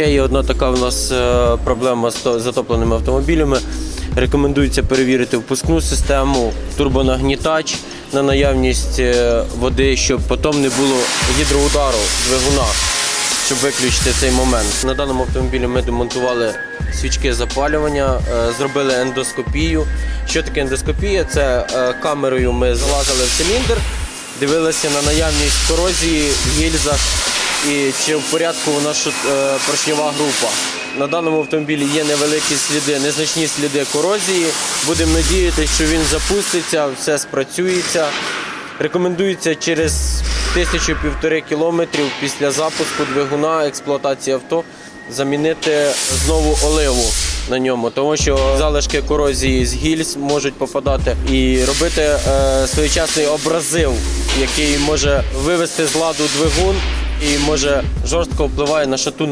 Ще є одна така в нас е, проблема з затопленими автомобілями. Рекомендується перевірити впускну систему, турбонагнітач на наявність е, води, щоб потім не було гідроудару двигуна, щоб виключити цей момент. На даному автомобілі ми демонтували свічки запалювання, е, зробили ендоскопію. Що таке ендоскопія? Це камерою ми залазили в циліндр, дивилися на наявність корозії в гільзах і чи в порядку нас е, поршньова група. На даному автомобілі є невеликі сліди, незначні сліди корозії. Будемо надіятися, що він запуститься, все спрацюється. Рекомендується через тисячу-півтори кілометрів після запуску двигуна експлуатації авто замінити знову оливу на ньому, тому що залишки корозії з гільз можуть попадати і робити е, своєчасний образив, який може вивести з ладу двигун і може жорстко впливає на шатунну